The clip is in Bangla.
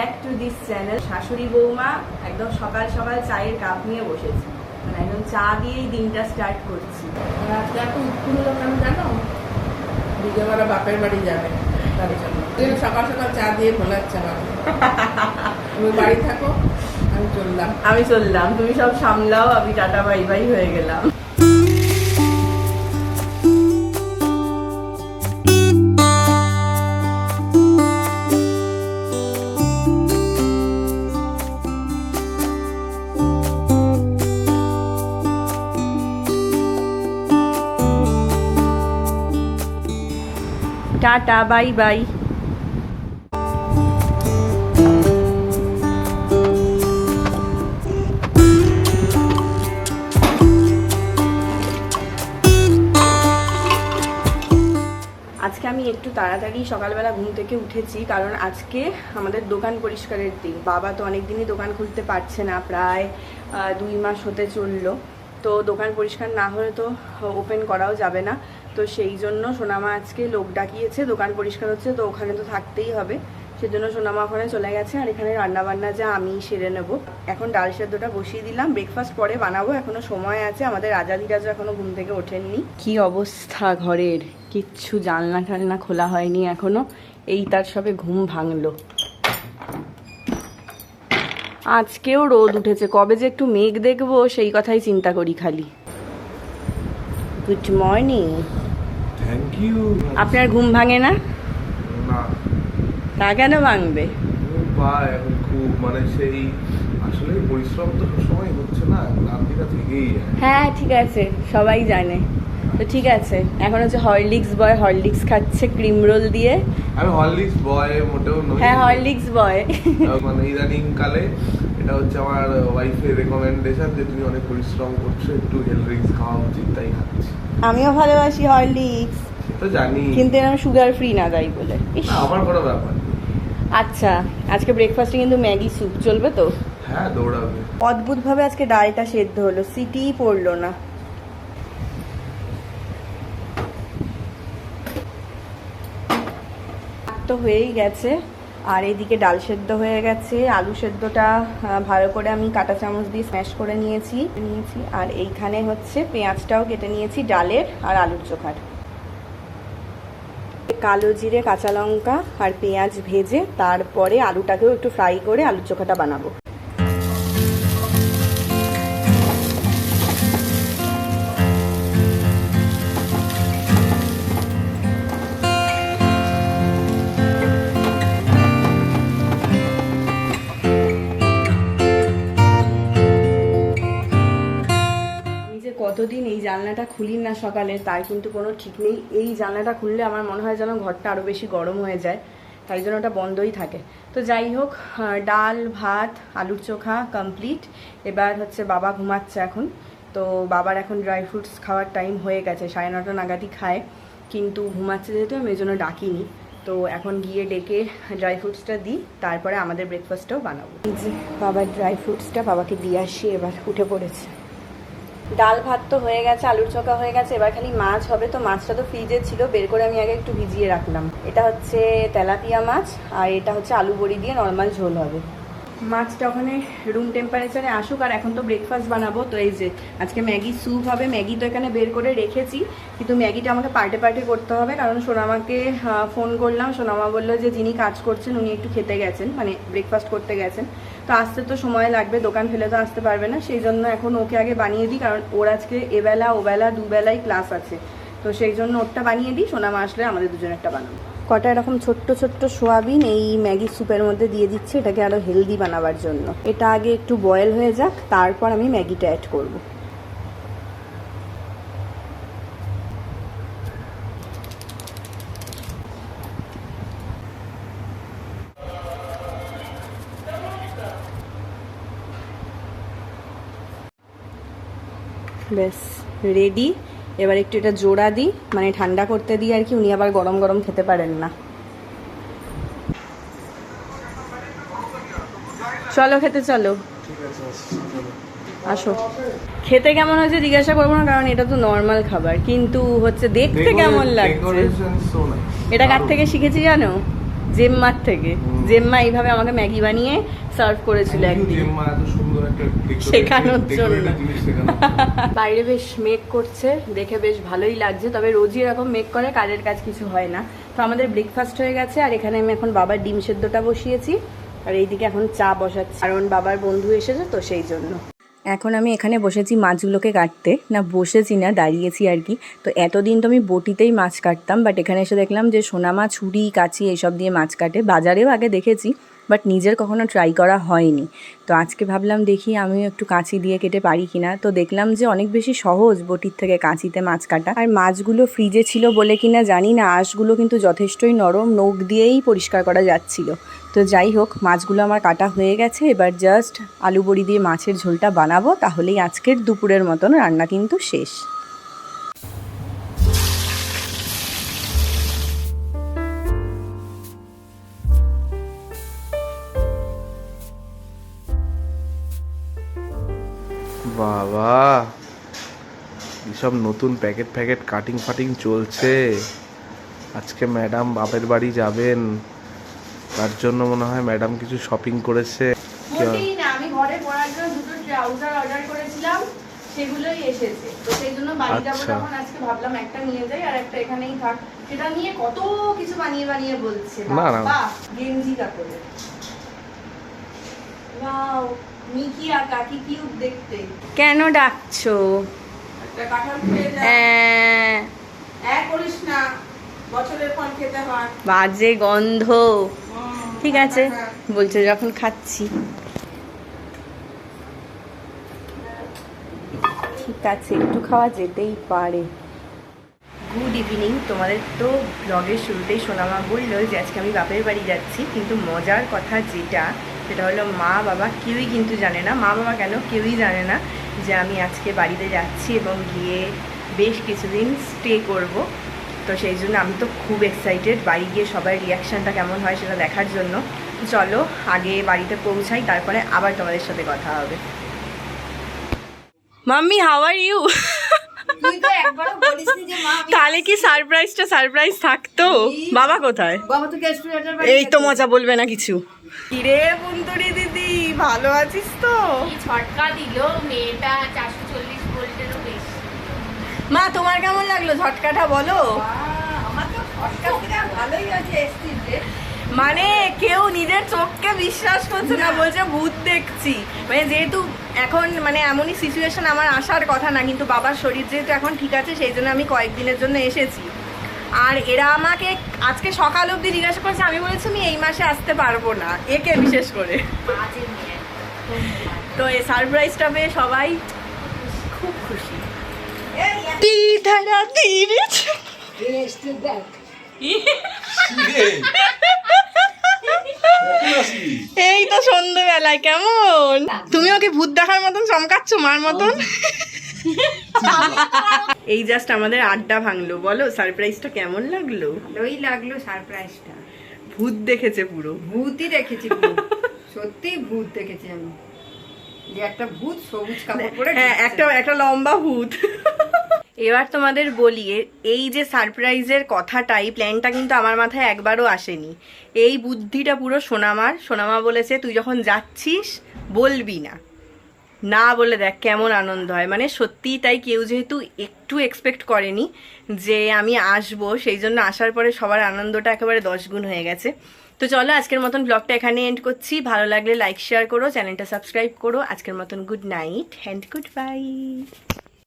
ব্যাক টু দিস চ্যানেল শাশুড়ি বৌমা একদম সকাল সকাল চায়ের কাপ নিয়ে বসেছি। মানে একদম চা দিয়েই দিনটা স্টার্ট করছি। রাত্রে এত উৎপুল হলো কেন জানো? বিজয়বাড়া বাপের বাড়ি যাবে। তার জন্য। সকাল সকাল চা দিয়ে ভোলাচ্ছে আমার। তুমি বাড়ি থাকো আমি চললাম। আমি চললাম। তুমি সব সামলাও আমি টাটা বাই বাই হয়ে গেলাম। Tata, bye bye. আজকে আমি একটু তাড়াতাড়ি সকালবেলা ঘুম থেকে উঠেছি, কারণ আজকে আমাদের দোকান পরিষ্কারের দিন। বাবা তো অনেক দিনই দোকান খুলতে পারছে না, প্রায় দুই মাস হতে চলল। তো দোকান পরিষ্কার না হলে তো ওপেন করাও যাবে না। তো সেই জন্য সোনামা আজকে লোক ডাকিয়েছে দোকান পরিষ্কার হচ্ছে তো ওখানে তো থাকতেই হবে। সেজন্য সোনামা ওখানে চলে গেছে আর এখানে রান্না বান্না যা আমি সেরে নেব। এখন ডাল সেদ্ধটা বসিয়ে দিলাম ব্রেকফাস্ট পরে বানাবো এখনও সময় আছে আমাদের রাজাধিরাজ এখনও ঘুম থেকে ওঠেননি। কি অবস্থা ঘরের? কিচ্ছু জানলা টালনা খোলা হয়নি এখনও এই তার সবে ঘুম ভাঙলো। আজকেও রোদ উঠেছে কবে যে একটু মেঘ দেখব সেই কথাই চিন্তা করি খালি। গুড মর্নিং থ্যাংক ইউ আপনার ঘুম ভাঙে না? না। তা কেন ভাঙবে? বা এখন খুব মানে সেই আসলে পরিশ্রম তো সবসময় হচ্ছে না ক্লান্তিটা থেকেই হ্যাঁ ঠিক আছে সবাই জানে। তো ঠিক আছে এখন হচ্ছে হরলিক্স বয় হরলিক্স খাচ্ছে ক্রিম রোল দিয়ে। আমি হরলিক্স বয় মোটেও নই। হ্যাঁ হরলিক্স বয় মানে ইদানিং কালে এটা হচ্ছে আমার ওয়াইফের রেকমেন্ডেশন যে তুমি অনেক পরিশ্রম করছ একটু হেলথ ড্রিঙ্কস খাওয়া উচিত তাই খাচ্ছি। আমিও ভালোবাসি হরলিক্স। তো জানি। কিন্তু এরকম সুগার ফ্রি না তাই বলে। আমার কোনো ব্যাপার আচ্ছা আজকে ব্রেকফাস্টে কিন্তু ম্যাগি স্যুপ চলবে তো? হ্যাঁ দৌড়াবে। অদ্ভুতভাবে আজকে ডালটা সেদ্ধ হলো সিটিই পড়ল না। তো হয়েই গেছে। আর এদিকে ডাল সেদ্ধ হয়ে গেছে। আলু সেদ্ধটা ভালো করে আমি কাটা চামচ দিয়ে স্ম্যাশ করে নিয়েছি নিয়েছি। আর এইখানে হচ্ছে পেঁয়াজটাও কেটে নিয়েছি ডালের আর আলুর চোখার। কালো জিরে, কাঁচা লঙ্কা আর পেঁয়াজ ভেজে তারপরে আলুটাকেও একটু ফ্রাই করে আলুর চোখাটা বানাবো। আমি যে এই জানলাটা খুলি না সকালে, তার কিন্তু কোনো ঠিক নেই। এই জানলাটা খুললে আমার মনে হয় যেন ঘরটা আরও বেশি গরম হয়ে যায়। তাই জন্য ওটা বন্ধই থাকে। তো যাই হোক ডাল, ভাত, আলুর চোখা কমপ্লিট এবার হচ্ছে বাবা ঘুমাচ্ছে এখন। তো বাবার এখন ড্রাই ফ্রুটস খাওয়ার টাইম হয়ে গেছে, সাড়ে নটা নাগাদই খায়। কিন্তু ঘুমাচ্ছে যেহেতু, আমি এই জন্য ডাকিনি। তো এখন গিয়ে ডেকে ড্রাই ফ্রুটসটা দিই, তারপরে আমাদের ব্রেকফাস্টটাও বানাবো। বাবার ড্রাই ফ্রুটসটা বাবাকে দিয়ে আসি, এবার উঠে পড়েছে। ডাল ভাত তো হয়ে গেছে, আলুর চোখা হয়ে গেছে, এবার খালি মাছ হবে, তো মাছটা তো ফ্রিজে ছিল, বের করে আমি আগে একটু ভিজিয়ে রাখলাম। এটা হচ্ছে তেলাপিয়া মাছ, আর এটা হচ্ছে আলু বড়ি দিয়ে নর্মাল ঝোল হবে। মাছটা ওখানে রুম টেম্পারেচারে আসুক আর এখন তো ব্রেকফাস্ট বানাবো, তো এই যে আজকে ম্যাগি স্যুপ হবে, ম্যাগি তো এখানে বের করে রেখেছি, কিন্তু ম্যাগিটা আমাকে পার্টে পার্টে করতে হবে, কারণ সোনামাকে ফোন করলাম, সোনামা বলল যে যিনি কাজ করছেন উনি একটু খেতে গেছেন মানে ব্রেকফাস্ট করতে গেছেন, তো আসতে তো সময় লাগবে, দোকান ফেলে তো আসতে পারবে না, সেই জন্য এখন ওকে আগে বানিয়ে দিই, কারণ ওর আজকে এবেলা, ওবেলা, দুবেলাই ক্লাস আছে, তো সেই জন্য ওরটা বানিয়ে দিই, সোনামা আসলে আমাদের দুজনেরটা বানাবো। কটা এরকম ছোট্ট ছোট্ট সোয়াবিন এই ম্যাগি স্যুপের মধ্যে দিয়ে দিচ্ছি, এটাকে আরও হেলদি বানাবার জন্য। এটা আগে একটু বয়েল হয়ে যাক, তারপর আমি ম্যাগিটা অ্যাড করব। ব্যাস রেডি এবার একটু এটা জোড়া দিই মানে ঠান্ডা করতে দিই আর কি উনি আবার গরম গরম খেতে পারেন না। চলো খেতে চলো। আসো। খেতে কেমন হয়েছে জিজ্ঞাসা করব না কারণ এটা তো নর্মাল খাবার কিন্তু হচ্ছে দেখতে কেমন লাগছে? এটা কার থেকে শিখেছি জানো? জেম্মার থেকে। জেম্মা এইভাবে আমাকে ম্যাগি বানিয়ে সার্ভ করেছিল একদিন। শেখানোর জন্য। বাইরে বেশ মেক করছে দেখে বেশ ভালোই লাগছে তবে রোজই এরকম মেক করে কাজের কাজ কিছু হয় না। তো আমাদের ব্রেকফাস্ট হয়ে গেছে আর এখানে আমি এখন বাবার ডিম সেদ্ধটা বসিয়েছি আর এইদিকে এখন চা বসাচ্ছি। কারণ বাবার বন্ধু এসেছে তো সেই জন্য। এখন আমি এখানে বসেছি মাছগুলোকে কাটতে। না, বসেছি না, দাঁড়িয়েছি আর কি। তো এতদিন তো আমি বটিতেই মাছ কাটতাম বাট এখানে এসে দেখলাম যে সোনা মাছ ছুরি, কাঁচি এইসব দিয়ে মাছ কাটে। বাজারেও আগে দেখেছি বাট নিজের কখনো ট্রাই করা হয়নি। তো আজকে ভাবলাম দেখি আমিও একটু কাঁচি দিয়ে কেটে পারি কিনা। তো দেখলাম যে অনেক বেশি সহজ বটির থেকে কাঁচিতে মাছ কাটা। আর মাছগুলো ফ্রিজে ছিল বলে কিনা জানি না, আঁশগুলো কিন্তু যথেষ্টই নরম, নখ দিয়েই পরিষ্কার করা যাচ্ছিল। তো যাই হোক, মাছগুলো আমার কাটা হয়ে গেছে। এবার জাস্ট আলু বড়ি দিয়ে মাছের ঝোলটা বানাবো, তাহলেই আজকের দুপুরের মতন রান্না কিন্তু শেষ। বাবা, এসব নতুন প্যাকেট প্যাকেট কাটিং ফাটিং চলছে। আজকে ম্যাডাম বাপের বাড়ি যাবেন। তার জন্য মনে হয় ম্যাডাম কিছু শপিং করেছে। কি? মোটেই না আমি ঘরে পরার জন্য দুটো ট্রাউজার অর্ডার করেছিলাম সেগুলোই এসেছে। তো সেই জন্য বাড়ি যাব আচ্ছা। তখন আজকে ভাবলাম একটা নিয়ে যাই আর একটা এখানেই থাক। সেটা নিয়ে কত কিছু বানিয়ে বানিয়ে বলছে। না, না। গেঞ্জি কাপড়ে ওয়াও মিকি আঁকা কি কিউট দেখতে। কেন ডাকছো? একটা কাঁঠাল খেয়ে যা। হ্যাঁ। করিস না বছরের ফল খেতে হয়। বাজে গন্ধ। ঠিক আছে। বলছে যখন খাচ্ছি। ঠিক আছে, একটু খাওয়া যেতেই পারে। গুড ইভিনিং তোমাদের তো ব্লগের শুরুতেই সোনামা বলল যে আজকে আমি বাপের বাড়ি যাচ্ছি, কিন্তু মজার কথা যেটা, সেটা হলো মা, বাবা কেউই কিন্তু জানে না, মা, বাবা কেন কেউই জানে না যে আমি আজকে বাড়িতে যাচ্ছি এবং গিয়ে বেশ কিছুদিন স্টে করব। তো সেই জন্য আমি তো খুব এক্সাইটেড বাড়ি গিয়ে সবার রিয়াকশানটা কেমন হয় সেটা দেখার জন্য। চলো আগে বাড়িতে পৌঁছাই তারপরে আবার তোমাদের সাথে কথা হবে। মাম্মি হাউ আর ইউ তুই তো একবারও বলিসনি যে মা আমি তাহলে কি সারপ্রাইজটা সারপ্রাইজ থাকতো? বাবা কোথায়? তো এই তো মজা বলবে না কিছু। কিরে বন্ধুরি দিদি ভালো আছিস তো? ছটকা দিল মেয়েটা চারশো চল্লিশ ভোল্টেরও বেশি। মা তোমার কেমন লাগল? ঝটকাটা বলো। মানে কেউ নিজের চোখকে বিশ্বাস করছে না বলছে ভূত দেখছি। মানে যেহেতু এখন মানে এমনই সিচুয়েশন আমার আসার কথা না কিন্তু বাবার শরীর যেহেতু এখন ঠিক আছে সেই জন্য আমি কয়েকদিনের জন্য এসেছি। আর এরা আমাকে আজকে সকাল অবধি জিজ্ঞাসা করছে আমি বলেছি আমি এই মাসে আসতে পারব না। একে বিশেষ করে। তো এই সারপ্রাইজটা পেয়ে সবাই এই তো সন্ধ্যেবেলায় কেমন? তুমি ওকে ভূত দেখার মতন চমকাচ্ছ মার মতন? এই জাস্ট আমাদের আড্ডা ভাঙলো বলো সারপ্রাইজটা কেমন লাগল? ওই লাগল সারপ্রাইজটা ভূত দেখেছে পুরো। ভূতই দেখেছি সত্যি ভূত দেখেছি আমি। যে একটা ভূত সবুজ কাপড় পরে হ্যাঁ একটা একটা লম্বা ভূত। এবার তোমাদের বলি এই যে সারপ্রাইজের কথাটাই প্ল্যানটা কিন্তু আমার মাথায় একবারও আসেনি। এই বুদ্ধিটা পুরো সোনামার। সোনামা বলেছে, তুই যখন যাচ্ছিস, বলবি না। না বলে দেখ কেমন আনন্দ হয়। মানে সত্যিই তাই কেউ যেহেতু একটু এক্সপেক্ট করেনি যে আমি আসব, সেই জন্য আসার পরে সবার আনন্দটা একেবারে দশ গুণ হয়ে গেছে। তো চলো, আজকের মতন ব্লগটা এখানে এন্ড করছি। ভালো লাগলে লাইক শেয়ার করো চ্যানেলটা সাবস্ক্রাইব করো। আজকের মতন good night and good bye